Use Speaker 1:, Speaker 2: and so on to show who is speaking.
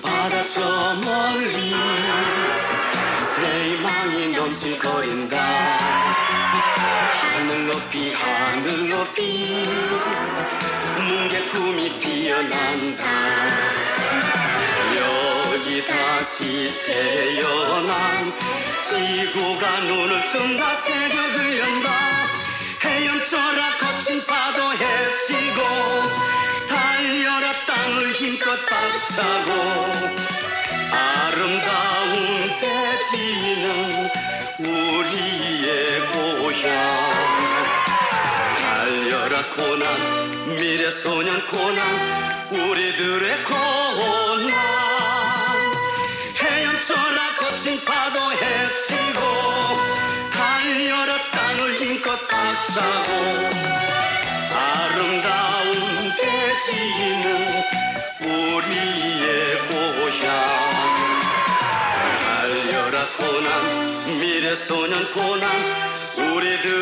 Speaker 1: 바다 저 멀리. 새희망이 넘실거린다. 하늘 높이 하늘 높이. 뭉게 꿈이 피어난다. 여기 다시 태어난 지구가 눈을 뜬다 박차고 아름다운 대지는 우리의 고향. 달려라 고난. 미래소년 고난. 우리들의 고난. 헤엄쳐라 거친 파도 헤치고 달려라 땅을 힘껏 박차고. 아름다운 대지는 소년 고난 우리들의 고난